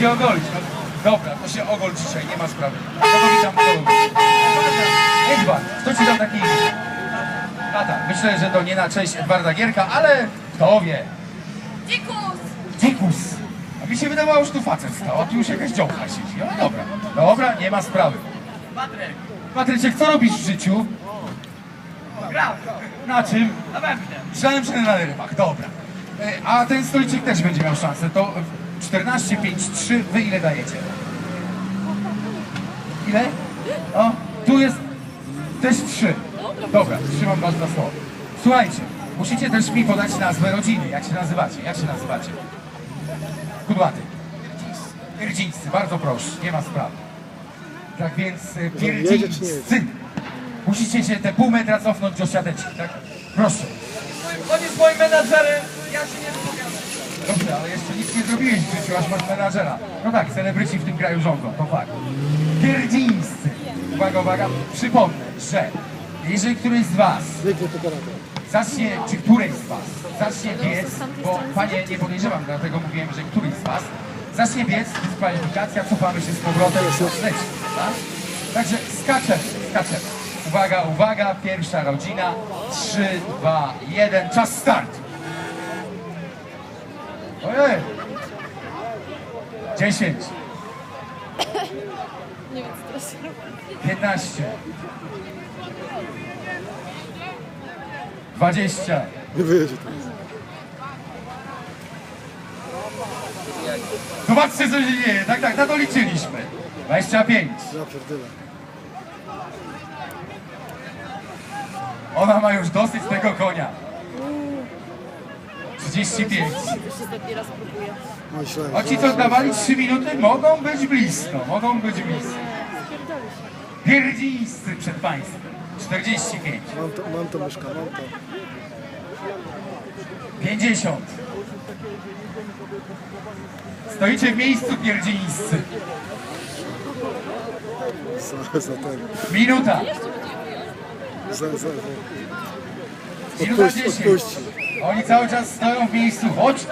się ogolić. No, dobra, to się ogol dzisiaj, nie ma sprawy. To witam kogo. Edward, kto ci dał taki... Tata, myślę, że to nie na cześć Edwarda Gierka, ale kto wie. Dzikus! Dzikus. A mi się wydawało, że tu facet stał, a tu już jakaś działka siedzi. No dobra, dobra, nie ma sprawy. Patryk, Patryczek, co robisz w życiu? gram, Na czym? na bębnie. Myślałem, że na rybach, dobra. E, A ten stoliczek też będzie miał szansę. To 14, 5, 3, wy ile dajecie? Ile? O, tu jest też 3. Dobra, trzymam was na słowo. Słuchajcie, musicie też mi podać nazwę rodziny. Jak się nazywacie? Jak się nazywacie? Kudłaty. Pierdzińscy, bardzo proszę, nie ma sprawy. Tak więc czy nie pierdzińscy. Musicie się te pół metra cofnąć do siateczki, tak? Proszę. On jest moim menadżerem, ja się nie. Dobrze, ale jeszcze nic nie zrobiłeś w życiu, aż masz menadżera. No tak, celebryci w tym kraju rządzą, to fakt. Pierdzińscy. Uwaga, uwaga, przypomnę, że jeżeli któryś z was zacznie, czy któryś z was zacznie biec, bo panie nie podejrzewam, dlatego mówiłem, że któryś z was zacznie biec, dyskwalifikacja, cofamy się z powrotem leci, tak? Także skaczemy, skaczemy. Uwaga, uwaga, pierwsza rodzina, 3, 2, 1, czas start. Ojej! 10, Nie wiem, co teraz robię. 15, 20, Nie wyjedzie teraz. Zobaczcie, co się dzieje. Tak, tak, na to liczyliśmy. 25. Ja pierdolę. Ona ma już dosyć tego konia. 35. Jeszcze ostatni raz próbuję. No myślałem, O ci, co dawali 3 minuty, mogą być blisko. Mogą być blisko. Pierdzińscy przed państwem. 45. Mam to, mam to myszka, mam to. 50. Stoicie w miejscu pierdzińscy. Za, za ten. Minuta. Za, za, za. Odpuść, 10. odpuść. Oni cały czas stoją w miejscu. Chodź,